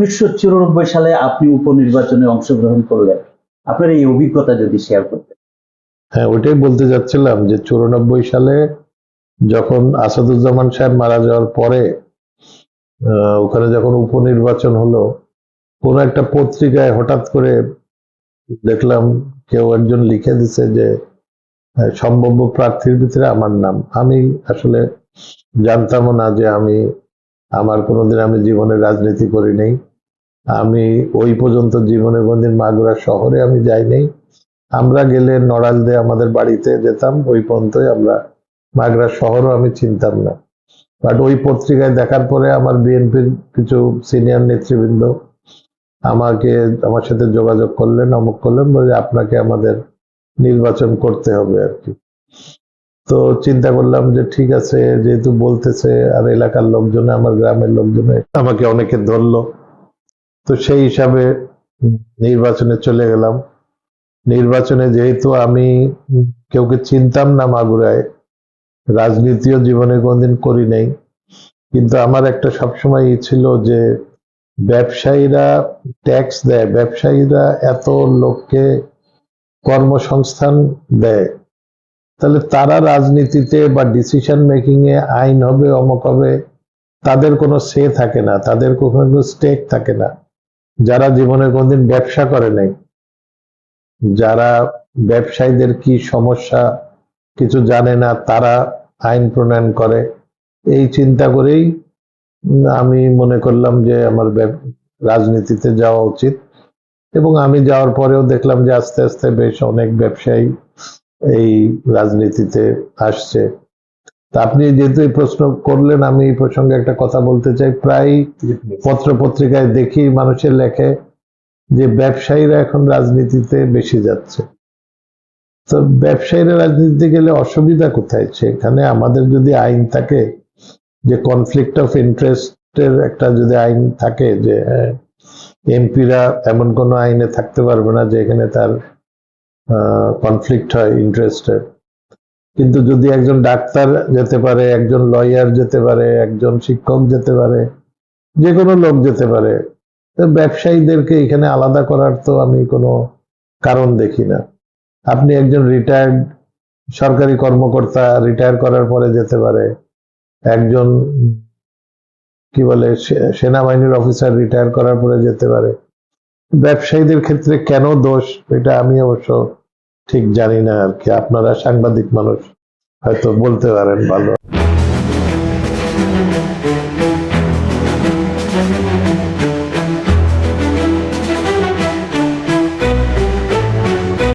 উনিশশো চুরানব্বই সালে আপনি উপনির্বাচনে অংশগ্রহণ করলেন। আপনার এই অভিজ্ঞতা যদি শেয়ার করতেন। হ্যাঁ ওইটাই বলতে যাচ্ছিলাম যে চুরানব্বই সালে যখন আসাদুজ্জামান সাহেব মারা যাওয়ার পরে ওখানে যখন উপনির্বাচন হলো, কোন একটা পত্রিকায় হঠাৎ করে দেখলাম কেউ একজন লিখে দিছে যে সম্ভাব্য প্রার্থীর ভিতরে আমার নাম। আমি আসলে জানতামও না যে আমি, আমার কোনোদিন আমি জীবনে রাজনীতি করি নাই। আমি ওই পর্যন্ত জীবনে কোনদিন মাগুরা শহরে আমি যাই নাই আমরা গেলে নড়াল দিয়ে আমাদের বাড়িতে যেতাম, ওই পর্যন্তই আমরা মাগরা শহরও আমি চিনতাম না। বাট ওই পত্রিকায় দেখার পরে আমার বিএনপির কিছু সিনিয়র নেতৃবৃন্দ আমাকে, আমার সাথে যোগাযোগ করলেন, অমুক করলেন, বলে আপনাকে আমাদের নির্বাচন করতে হবে আর কি। তো চিন্তা করলাম যে ঠিক আছে, যেহেতু বলতেছে আর এলাকার লোকজনে, আমার গ্রামের লোকজনে আমাকে অনেকে ধরলো। তো সেই হিসাবে নির্বাচনে চলে গেলাম। নির্বাচনে যেহেতু আমি কেউকে চিনতাম না মাগুরায়, রাজনীতিও জীবনে কোনদিন করি নাই। কিন্তু আমার একটা সবসময় ই ছিল যে ব্যবসায়ীরা ট্যাক্স দেয়, ব্যবসায়ীরা এত লোককে কর্মসংস্থান দেয়। তাহলে তারা রাজনীতিতে বা ডিসিশন মেকিং এ আইন হবে, অমুক হবে, তাদের কোনো সে থাকে না, তাদের কোনো স্টেক থাকে না। যারা জীবনে কোনদিন ব্যবসা করে নাই, যারা ব্যবসায়ীদের কি সমস্যা কিছু জানে না, তারা আইন প্রণয়ন করে, এই চিন্তা করেই আমি মনে করলাম যে আমার রাজনীতিতে যাওয়া উচিত। এবং আমি যাওয়ার পরেও দেখলাম যে আস্তে আস্তে বেশ অনেক ব্যবসায়ী এই রাজনীতিতে আসছে। তা আপনি যেহেতু এই প্রশ্ন করলেন, আমি এই প্রসঙ্গে একটা কথা বলতে চাই। প্রায় পত্র পত্রিকায় দেখি মানুষের লেখে যে ব্যবসায়ীরা এখন রাজনীতিতে বেশি যাচ্ছে। তো ব্যবসায়ীরা রাজনীতিতে গেলে অসুবিধা কোথায়? সেখানে আমাদের যদি আইন থাকে, যে কনফ্লিক্ট অফ ইন্টারেস্টের একটা যদি আইন থাকে, যে এমপিরা এমন কোনো আইনে থাকতে পারবে না যে এখানে তার কনফ্লিক্ট হয় ইন্টারেস্টের কিন্তু যদি একজন ডাক্তার যেতে পারে, একজন লয়ার যেতে পারে, একজন শিক্ষক যেতে পারে যে কোনো লোক যেতে পারে ব্যবসায়ীদেরকে এখানে আলাদা করার তো আমি কোনো কারণ দেখি না। আপনি একজন রিটায়ার্ড সরকারি কর্মকর্তা রিটায়ার করার পরে যেতে পারে, একজন কি বলে সেনাবাহিনীর অফিসার রিটায়ার করার পরে যেতে পারে। ব্যবসায়ীদের ক্ষেত্রে কেন দোষ? এটা আমি অবশ্য ঠিক জানি না আর কি। আপনারা সাংবাদিক মানুষ হয়তো বলতে পারেন ভালো।